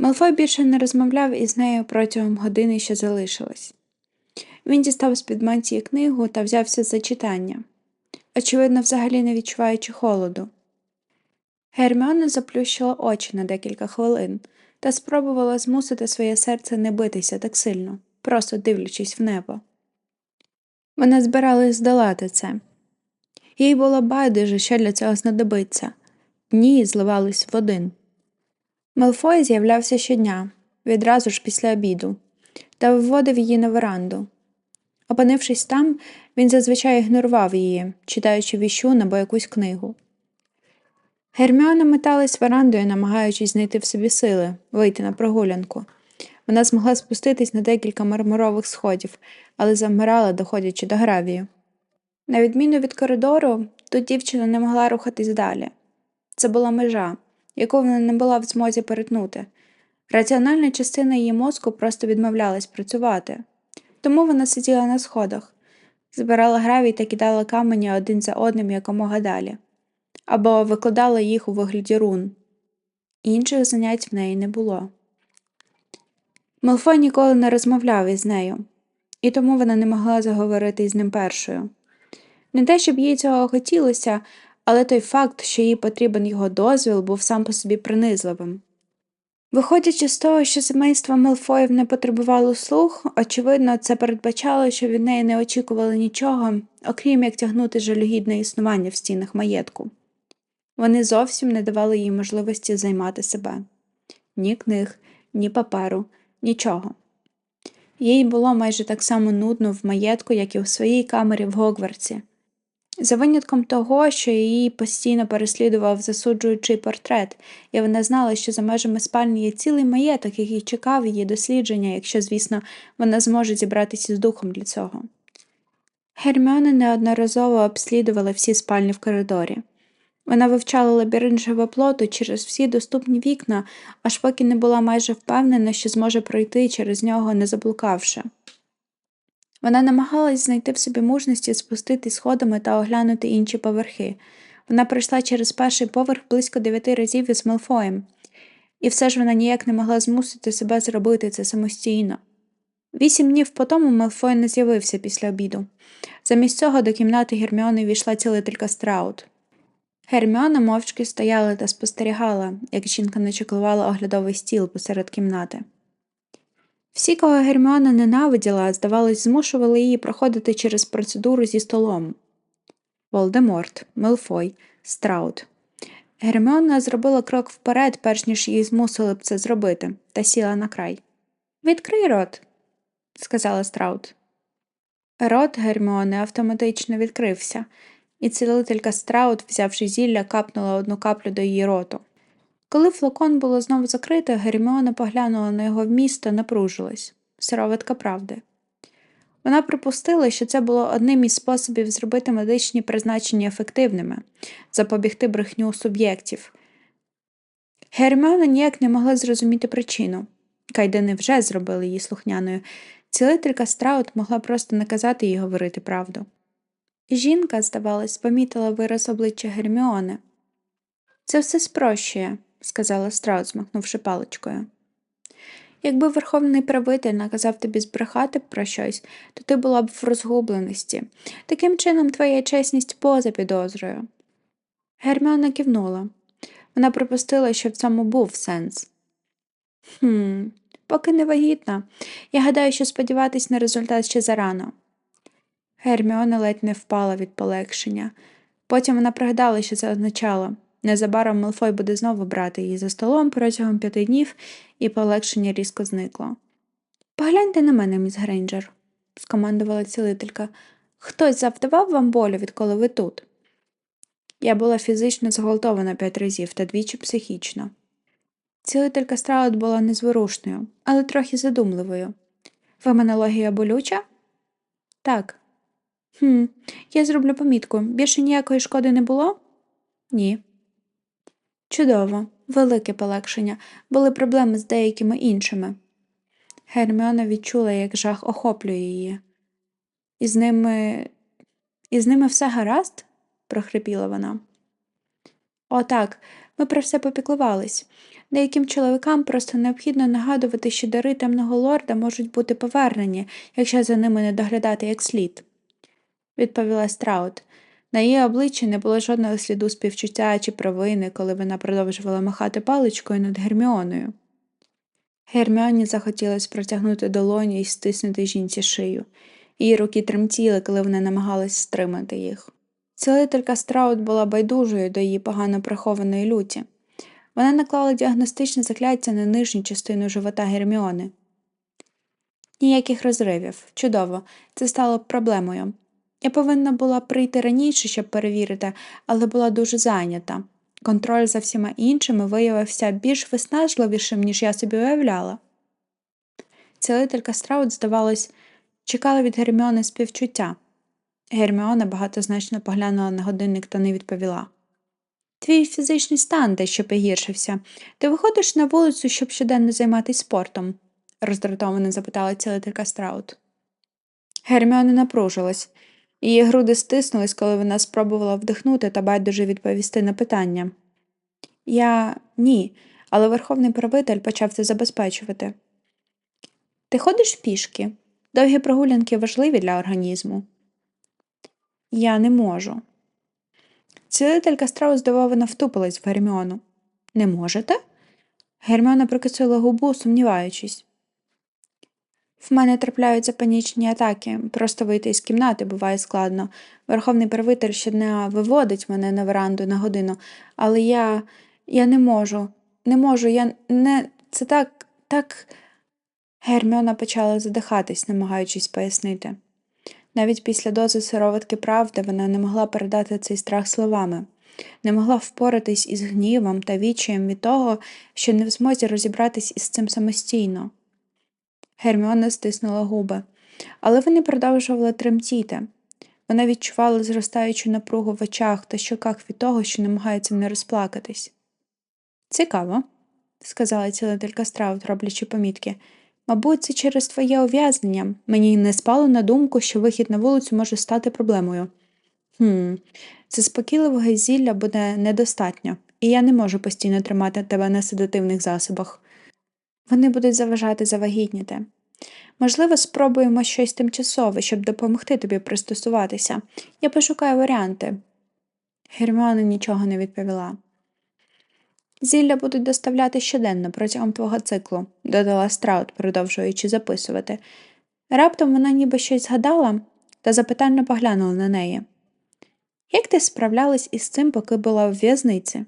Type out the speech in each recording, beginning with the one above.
Малфой більше не розмовляв із нею протягом години, що залишилось. Він дістав з під мантії книгу та взявся за читання, очевидно, взагалі не відчуваючи холоду. Герміона заплющила очі на декілька хвилин та спробувала змусити своє серце не битися так сильно, просто дивлячись в небо. Вона збиралась здолати це. Їй було байдуже, що для цього знадобиться. Дні зливались в один. Мелфой з'являвся щодня, відразу ж після обіду, та виводив її на веранду. Опинившись там, він зазвичай ігнорував її, читаючи віщун або якусь книгу. Герміона металась верандою, намагаючись знайти в собі сили, вийти на прогулянку. Вона змогла спуститись на декілька мармурових сходів, але завмирала, доходячи до гравію. На відміну від коридору, тут дівчина не могла рухатись далі. Це була межа, яку вона не була в змозі перетнути. Раціональна частина її мозку просто відмовлялась працювати, тому вона сиділа на сходах, збирала гравій та кидала камені один за одним якомога далі, або викладала їх у вигляді рун. Інших занять в неї не було. Малфой ніколи не розмовляв із нею, і тому вона не могла заговорити із ним першою. Не те, щоб їй цього хотілося, але той факт, що їй потрібен його дозвіл, був сам по собі принизливим. Виходячи з того, що сімейство Мелфоїв не потребувало слух, очевидно, це передбачало, що від неї не очікували нічого, окрім як тягнути жалюгідне існування в стінах маєтку. Вони зовсім не давали їй можливості займати себе ні книг, ні паперу, нічого. Їй було майже так само нудно в маєтку, як і у своїй камері в Гогвартсі. За винятком того, що її постійно переслідував засуджуючий портрет, і вона знала, що за межами спальні є цілий маєток, який чекав її дослідження, якщо, звісно, вона зможе зібратися з духом для цього. Герміона неодноразово обслідувала всі спальні в коридорі. Вона вивчала лабіринт живоплоту через всі доступні вікна, аж поки не була майже впевнена, що зможе пройти через нього, не заблукавши. Вона намагалась знайти в собі мужності спустити сходами та оглянути інші поверхи. Вона пройшла через перший поверх близько дев'яти разів із Малфоєм, і все ж вона ніяк не могла змусити себе зробити це самостійно. Вісім днів по тому Малфой не з'явився після обіду. Замість цього до кімнати Герміони війшла цілителька Страут. Герміона мовчки стояла та спостерігала, як жінка начеклувала оглядовий стіл посеред кімнати. Всі, кого Герміона ненавиділа, здавалось, змушували її проходити через процедуру зі столом. Волдеморт, Мелфой, Страут. Герміона зробила крок вперед, перш ніж її змусили б це зробити, та сіла на край. Відкрий рот, сказала Страут. Рот Герміони автоматично відкрився, і цілителька Страут, взявши зілля, капнула одну каплю до її роту. Коли флакон було знову закрито, Герміона поглянула на його вміст та напружилась сироватка правди. Вона припустила, що це було одним із способів зробити медичні призначення ефективними, запобігти брехню суб'єктів. Герміона ніяк не могла зрозуміти причину. Кайдени вже зробили її слухняною. Цілителька Страут могла просто наказати їй говорити правду. Жінка, здавалось, помітила вираз обличчя Герміони. Це все спрощує, сказала Страут, змахнувши паличкою. Якби верховний правитель наказав тобі збрехати про щось, то ти була б в розгубленості. Таким чином, твоя чесність поза підозрою. Герміона кивнула. Вона припустила, що в цьому був сенс. «Хм, поки не вагітна. Я гадаю, що сподіватись на результат ще зарано. Герміона ледь не впала від полегшення. Потім вона пригадала, що це означало. Незабаром Мелфой буде знову брати її за столом протягом п'яти днів, і полегшення різко зникло. Погляньте на мене, міс Грейнджер, скомандувала цілителька. Хтось завдавав вам болю, відколи ви тут? Я була фізично зґвалтована п'ять разів та двічі психічно. Цілителька Страут була незворушною, але трохи задумливою. Феменологія болюча? Так. «Хм, Я зроблю помітку. Більше ніякої шкоди не було? Ні. Чудово, велике полегшення, були проблеми з деякими іншими. Герміона відчула, як жах охоплює її. Із ними із ними все гаразд? прохрипіла вона. О, так, ми про все попіклувались. Деяким чоловікам просто необхідно нагадувати, що дари темного лорда можуть бути повернені, якщо за ними не доглядати як слід, відповіла Страут. На її обличчі не було жодного сліду співчуття чи провини, коли вона продовжувала махати паличкою над Герміоною. Герміоні захотілося протягнути долоню і стиснути жінці шию. Її руки тремтіли, коли вона намагалась стримати їх. Цілителька Страут була байдужою до її погано прихованої люті. Вона наклала діагностичне закляття на нижню частину живота Герміони. Ніяких розривів. Чудово, це стало проблемою. Я повинна була прийти раніше, щоб перевірити, але була дуже зайнята. Контроль за всіма іншими виявився більш виснажливішим, ніж я собі уявляла. Цілителька Страут, здавалось, чекала від Герміони співчуття. Герміона багатозначно поглянула на годинник та не відповіла. Твій фізичний стан дещо погіршився. Ти виходиш на вулицю, щоб щоденно займатися спортом? роздратовано запитала цілителька Страут. Герміона напружилась. Її груди стиснулись, коли вона спробувала вдихнути та байдуже відповісти на питання. Я ні, але верховний правитель почав це забезпечувати. Ти ходиш пішки? Довгі прогулянки важливі для організму. Я не можу. Цілителька страу здивовано втупилась в Герміону. Не можете? Герміона прикусила губу, сумніваючись. В мене трапляються панічні атаки, просто вийти із кімнати буває складно. Верховний правитель щодня виводить мене на веранду на годину, але я я не можу, не можу, я не. Це так, так. Герміона почала задихатись, намагаючись пояснити. Навіть після дози сироватки правди вона не могла передати цей страх словами, не могла впоратись із гнівом та відчаєм від того, що не в змозі розібратись із цим самостійно. Герміона стиснула губи, але вони продовжували тремтіти. Вона відчувала зростаючу напругу в очах та щоках від того, що намагається не розплакатись. Цікаво, сказала цілителька Страут, роблячи помітки. Мабуть, це через твоє ув'язнення. Мені не спало на думку, що вихід на вулицю може стати проблемою. Хм, заспокійливого зілля буде недостатньо, і я не можу постійно тримати тебе на седативних засобах. Вони будуть заважати завагітніти. Можливо, спробуємо щось тимчасове, щоб допомогти тобі пристосуватися. Я пошукаю варіанти. Герміона нічого не відповіла. Зілля будуть доставляти щоденно протягом твого циклу, додала Страут, продовжуючи записувати. Раптом вона ніби щось згадала та запитально поглянула на неї. Як ти справлялась із цим, поки була в в'язниці?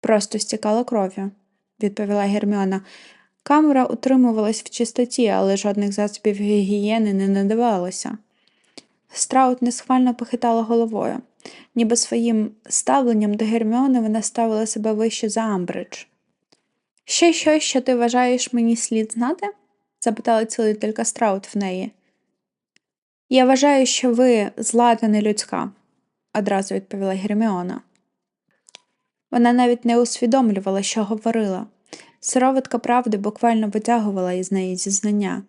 Просто стікала кров'ю, відповіла Герміона. Камера утримувалась в чистоті, але жодних засобів гігієни не надавалося. Страут несхвально похитала головою, ніби своїм ставленням до Герміони вона ставила себе вище за Амбридж. Ще щось, що ти вважаєш мені слід знати? запитала цілителька Страут в неї. Я вважаю, що ви зла та нелюдська, одразу відповіла Герміона. Вона навіть не усвідомлювала, що говорила. Сироватка правди буквально витягувала із неї зізнання.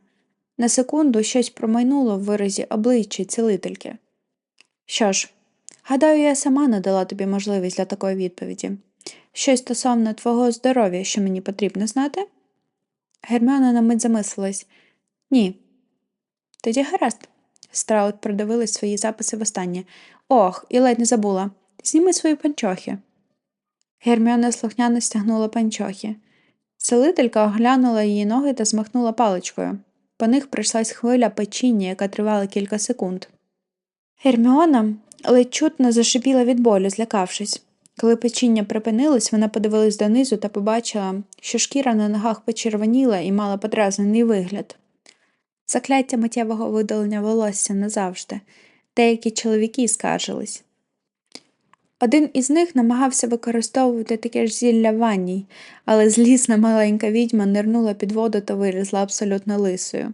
На секунду щось промайнуло в виразі обличчя цілительки. Що ж, гадаю, я сама надала тобі можливість для такої відповіді. Щось стосовно твого здоров'я, що мені потрібно знати? Герміона на мить замислилась ні. Тоді гаразд. Страут продивилась свої записи востаннє. Ох, і ледь не забула. Зніми свої панчохи. Герміона слухняно стягнула панчохи. Целителька оглянула її ноги та змахнула паличкою. По них прийшлась хвиля печіння, яка тривала кілька секунд. Герміона ледь чутно зашипіла від болю, злякавшись. Коли печіння припинилось, вона подивилась донизу та побачила, що шкіра на ногах почервоніла і мала подразнений вигляд. Закляття миттєвого видалення волосся назавжди. Деякі чоловіки скаржились. Один із них намагався використовувати таке ж зілля в ванній, але злісна маленька відьма нирнула під воду та вилізла абсолютно лисою.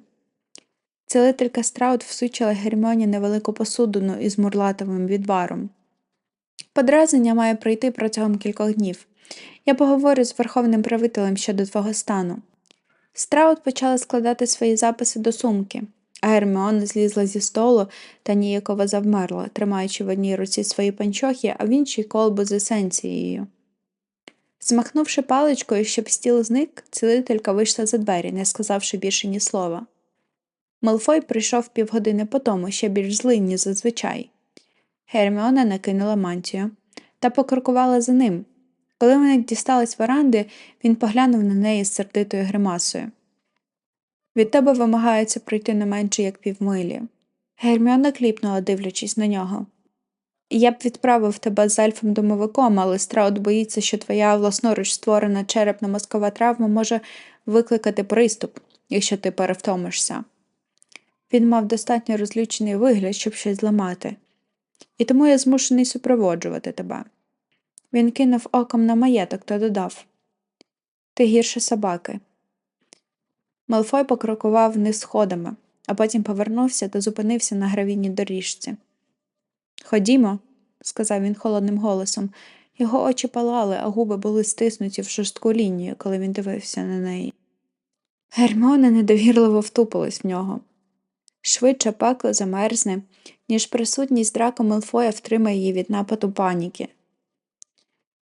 Цілителька страут всучила Гермоні невелику посудину із мурлатовим відваром. Подразнення має пройти протягом кількох днів. Я поговорю з верховним правителем щодо твого стану. Страут почала складати свої записи до сумки, Герміона злізла зі столу та ніяково завмерла, тримаючи в одній руці свої панчохи, а в іншій колбу з есенцією. Змахнувши паличкою, щоб стіл зник, цілителька вийшла за двері, не сказавши більше ні слова. Малфой прийшов півгодини по тому, ще більш злий, ніж зазвичай. Герміона накинула мантію та покрокувала за ним. Коли вони дістались веранди, він поглянув на неї з сердитою гримасою. Від тебе вимагається пройти не менше, як півмилі. Герміона кліпнула, дивлячись на нього. Я б відправив тебе з ельфом домовиком, але Страут боїться, що твоя власноруч створена черепно мозкова травма може викликати приступ, якщо ти перевтомишся. Він мав достатньо розлючений вигляд, щоб щось зламати, і тому я змушений супроводжувати тебе. Він кинув оком на маєток та додав Ти гірше собаки. Малфой покрокував вниз сходами, а потім повернувся та зупинився на гравійній доріжці. Ходімо, сказав він холодним голосом. Його очі палали, а губи були стиснуті в жорстку лінію, коли він дивився на неї. Герміона недовірливо втупилась в нього. Швидше пекло замерзне, ніж присутність драка Мелфоя втримає її від нападу паніки.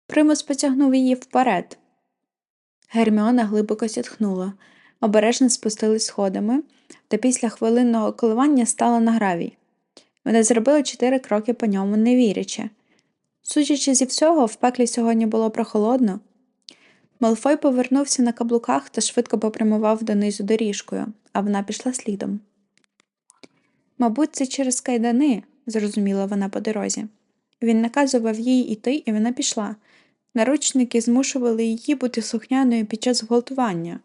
Примус потягнув її вперед. Герміона глибоко зітхнула, обережно спустились сходами, та після хвилинного коливання стала на гравій. Вони зробили чотири кроки по ньому, не вірячи. Судячи зі всього, в пеклі сьогодні було прохолодно. Малфой повернувся на каблуках та швидко попрямував донизу доріжкою, а вона пішла слідом. Мабуть, це через кайдани, зрозуміла вона по дорозі. Він наказував їй іти, і вона пішла. Наручники змушували її бути слухняною під час гвалтування.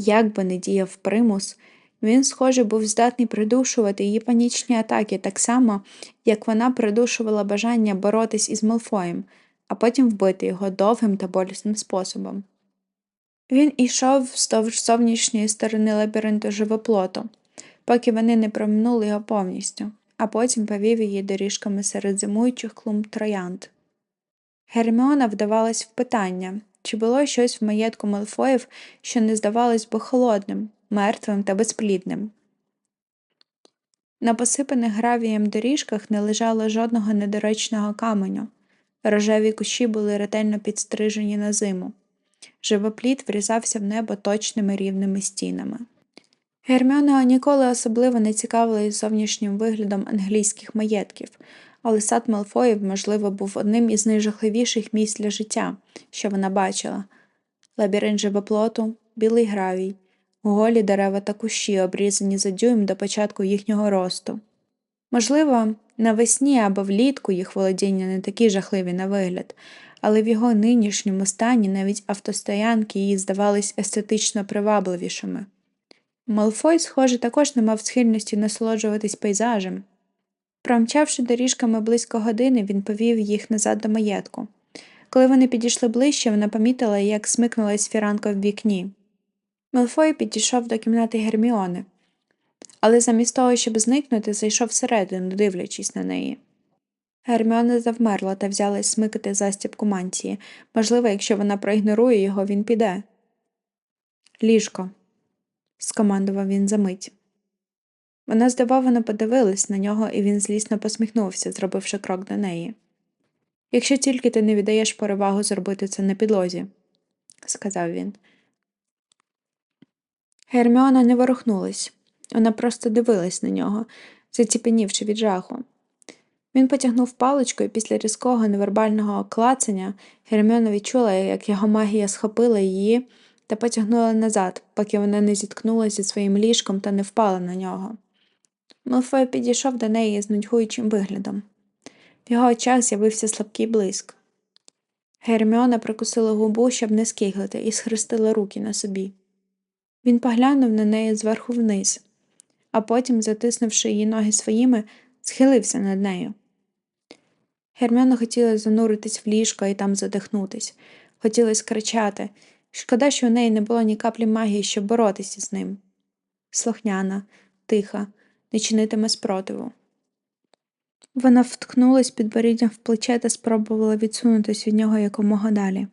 Як би не діяв примус, він, схоже, був здатний придушувати її панічні атаки так само, як вона придушувала бажання боротись із Малфоєм, а потім вбити його довгим та болісним способом. Він ішов вздовж зовнішньої сторони лабіринту живоплоту, поки вони не проминули його повністю, а потім повів її доріжками серед зимуючих клумб троянд. Герміона вдавалась в питання, чи було щось в маєтку Малфоїв, що не здавалось би холодним, мертвим та безплідним. На посипаних гравієм доріжках не лежало жодного недоречного каменю. Рожеві кущі були ретельно підстрижені на зиму. Живопліт врізався в небо точними рівними стінами. Герміона ніколи особливо не цікавилась зовнішнім виглядом англійських маєтків, але сад Малфоїв, можливо, був одним із найжахливіших місць для життя, що вона бачила лабіринт живоплоту, білий гравій, голі дерева та кущі, обрізані за дюйм до початку їхнього росту. Можливо, навесні або влітку їх володіння не такі жахливі на вигляд, але в його нинішньому стані навіть автостоянки їй здавались естетично привабливішими. Малфой, схоже, також не мав схильності насолоджуватись пейзажем. Промчавши доріжками близько години, він повів їх назад до маєтку. Коли вони підійшли ближче, вона помітила, як смикнулась фіранка в вікні. Мелфой підійшов до кімнати Герміони, але замість того, щоб зникнути, зайшов всередину, дивлячись на неї. Герміона завмерла та взялась смикати застібку мантії. Можливо, якщо вона проігнорує його, він піде. Ліжко, скомандував він за мить. Вона здивовано подивилась на нього, і він злісно посміхнувся, зробивши крок до неї. Якщо тільки ти не віддаєш перевагу зробити це на підлозі, сказав він. Герміона не ворухнулась, вона просто дивилась на нього, заціпенівши від жаху. Він потягнув паличку, і після різкого невербального клацання Герміона відчула, як його магія схопила її та потягнула назад, поки вона не зіткнулася зі своїм ліжком та не впала на нього. Мелфой підійшов до неї з нудьгуючим виглядом. В його очах з'явився слабкий блиск. Герміона прикусила губу, щоб не скиглити, і схрестила руки на собі. Він поглянув на неї зверху вниз, а потім, затиснувши її ноги своїми, схилився над нею. Герміона хотіла зануритись в ліжко і там задихнутись, хотілося кричати. Шкода, що у неї не було ні каплі магії, щоб боротися з ним. Слухняна, тиха, не чинитиме спротиву. Вона вткнулась підборіддям в плече та спробувала відсунутись від нього якомога далі.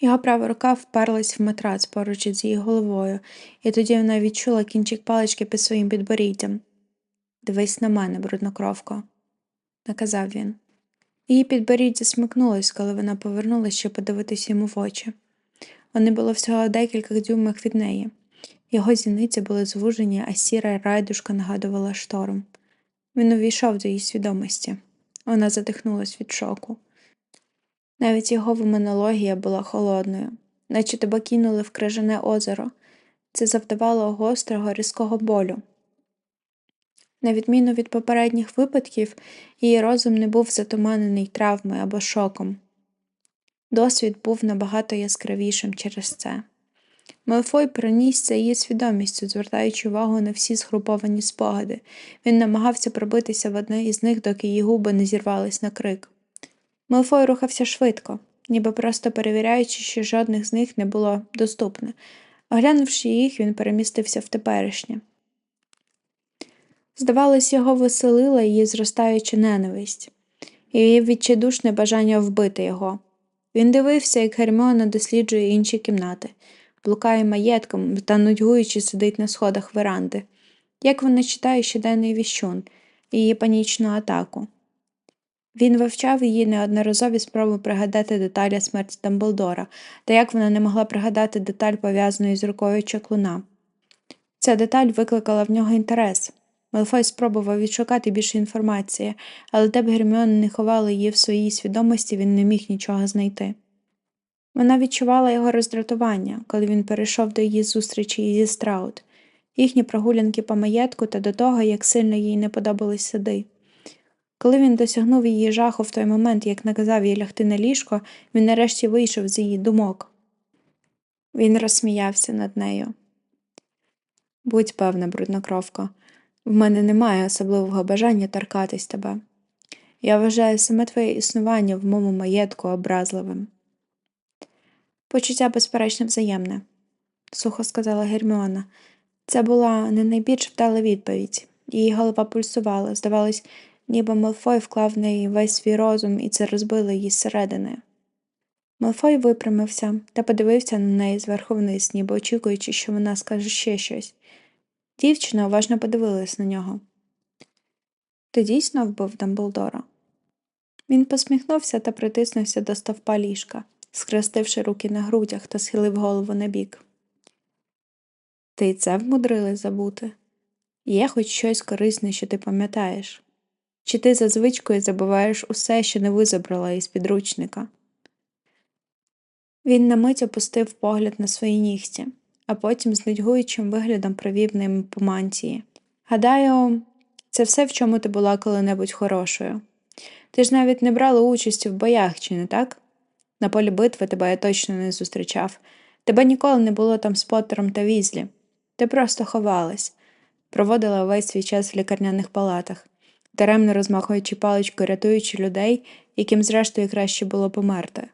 Його права рука вперлась в матрац поруч із її головою, і тоді вона відчула кінчик палички під своїм підборіддям. Дивись на мене, бруднокровко, наказав він. Її підборіддя смикнулось, коли вона повернулася, щоб подивитись йому в очі. Вони було всього декілька дюймах від неї. Його зіниці були звужені, а сіра райдушка нагадувала шторм. Він увійшов до її свідомості. Вона задихнулась від шоку. Навіть його вимонологія була холодною, наче тебе кинули в крижане озеро. Це завдавало гострого, різкого болю. На відміну від попередніх випадків, її розум не був затуманений травмою або шоком. Досвід був набагато яскравішим через це. Мелфой пронісся її свідомістю, звертаючи увагу на всі згруповані спогади. Він намагався пробитися в одне із них, доки її губи не зірвались на крик. Мелфой рухався швидко, ніби просто перевіряючи, що жодних з них не було доступне. Оглянувши їх, він перемістився в теперішнє. Здавалось, його веселила її зростаюча ненависть, її відчайдушне бажання вбити його. Він дивився, як Герміона досліджує інші кімнати, блукає маєтком та нудьгуючи сидить на сходах веранди, як вона читає щоденний віщун, її панічну атаку. Він вивчав її неодноразові спроби пригадати деталі смерті Дамблдора, та як вона не могла пригадати деталь, пов'язаної з рукою чаклуна. Ця деталь викликала в нього інтерес. Мелфой спробував відшукати більше інформації, але де б Герміона не ховала її в своїй свідомості, він не міг нічого знайти. Вона відчувала його роздратування, коли він перейшов до її зустрічі зі Страут, їхні прогулянки по маєтку та до того, як сильно їй не подобались сади. Коли він досягнув її жаху в той момент, як наказав їй лягти на ліжко, він нарешті вийшов з її думок. Він розсміявся над нею. Будь певна, бруднокровко, в мене немає особливого бажання торкатись тебе. Я вважаю саме твоє існування в моєму маєтку образливим. Почуття, безперечно, взаємне, сухо сказала Герміона. Це була не найбільш вдала відповідь. Її голова пульсувала, здавалось, ніби Мелфой вклав в неї весь свій розум, і це розбило її зсередини. Мелфой випрямився та подивився на неї зверху вниз, ніби очікуючи, що вона скаже ще щось. Дівчина уважно подивилась на нього. Ти дійсно вбив Дамблдора? Він посміхнувся та притиснувся до стовпа ліжка, схрестивши руки на грудях та схилив голову на бік. Ти це вмудрилась забути? Є хоч щось корисне, що ти пам'ятаєш? Чи ти за звичкою забуваєш усе, що не визабрала із підручника? Він на мить опустив погляд на свої нігті а потім з нудьгуючим виглядом провів ним по мантії. Гадаю, це все, в чому ти була коли-небудь хорошою. Ти ж навіть не брала участі в боях, чи не так? На полі битви тебе я точно не зустрічав. Тебе ніколи не було там з Поттером та візлі. Ти просто ховалась, проводила весь свій час в лікарняних палатах, даремно розмахуючи паличкою, рятуючи людей, яким, зрештою, краще було померти.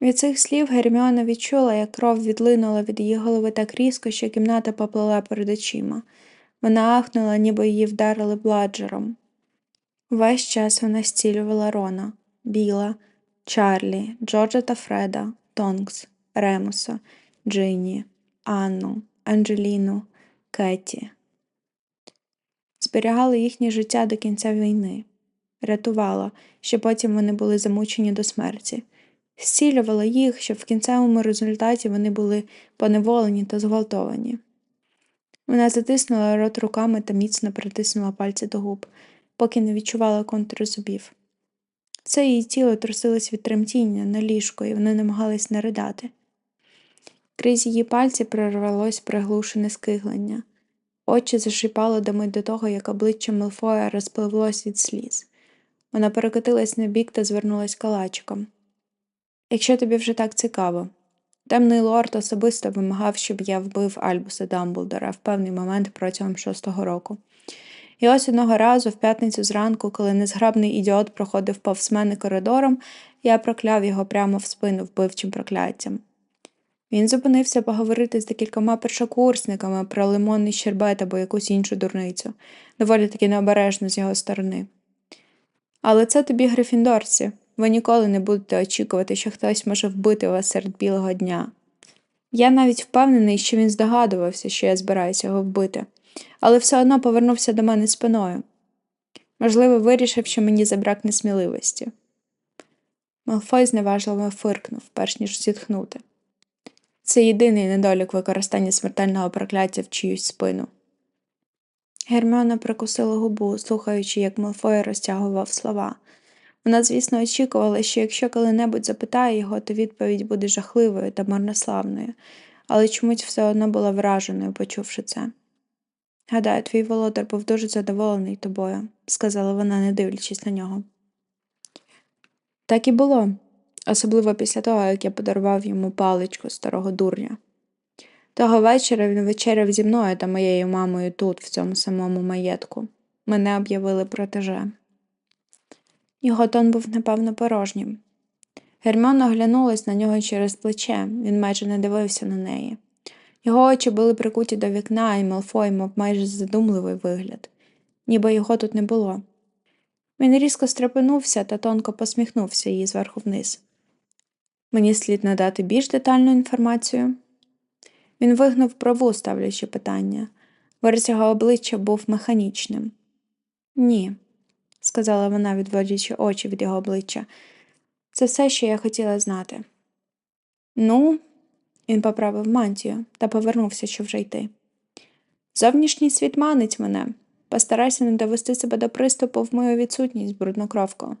Від цих слів Герміона відчула, як кров відлинула від її голови так різко, що кімната поплила перед очима. Вона ахнула, ніби її вдарили бладжером. Весь час вона зцілювала Рона, Біла, Чарлі, Джорджа та Фреда, Тонкс, Ремуса, Джинні, Анну, Анджеліну, Кетті. Зберігала їхнє життя до кінця війни, рятувала, що потім вони були замучені до смерті зцілювала їх, щоб в кінцевому результаті вони були поневолені та зґвалтовані. Вона затиснула рот руками та міцно притиснула пальці до губ, поки не відчувала контури зубів. Все її тіло трусилось від тремтіння на ліжко, і вона намагалась не ридати. Крізь її пальці прорвалось приглушене скиглення. Очі зашипало до мить до того, як обличчя Мелфоя розпливлось від сліз. Вона перекотилась на бік та звернулась калачиком. Якщо тобі вже так цікаво. Темний лорд особисто вимагав, щоб я вбив Альбуса Дамблдора в певний момент протягом шостого року. І ось одного разу, в п'ятницю зранку, коли незграбний ідіот проходив повз мене коридором, я прокляв його прямо в спину вбивчим прокляттям. Він зупинився поговорити з декількома першокурсниками про лимонний щербет або якусь іншу дурницю, доволі таки необережно з його сторони. Але це тобі грифіндорці. Ви ніколи не будете очікувати, що хтось може вбити вас серед білого дня. Я навіть впевнений, що він здогадувався, що я збираюся його вбити, але все одно повернувся до мене спиною. Можливо, вирішив, що мені забракне сміливості. Малфой зневажливо фиркнув, перш ніж зітхнути. Це єдиний недолік використання смертельного прокляття в чиюсь спину. Герміона прикусила губу, слухаючи, як Малфой розтягував слова. Вона, звісно, очікувала, що якщо коли-небудь запитає його, то відповідь буде жахливою та марнославною, але чомусь все одно була враженою, почувши це. Гадаю, твій володар був дуже задоволений тобою, сказала вона, не дивлячись на нього. Так і було, особливо після того, як я подарував йому паличку старого дурня. Того вечора він вечеряв зі мною та моєю мамою тут, в цьому самому маєтку. Мене об'явили протеже. Його тон був, напевно, порожнім. Герміона оглянулась на нього через плече, він майже не дивився на неї. Його очі були прикуті до вікна, і Мелфой мав майже задумливий вигляд, ніби його тут не було. Він різко стрепенувся та тонко посміхнувся їй зверху вниз. Мені слід надати більш детальну інформацію. Він вигнув брову, ставлячи питання. Вираз його обличчя був механічним. Ні, сказала вона, відводячи очі від його обличчя. Це все, що я хотіла знати. Ну, він поправив мантію та повернувся, щоб вже йти. Зовнішній світ манить мене. Постарайся не довести себе до приступу в мою відсутність, бруднокровко.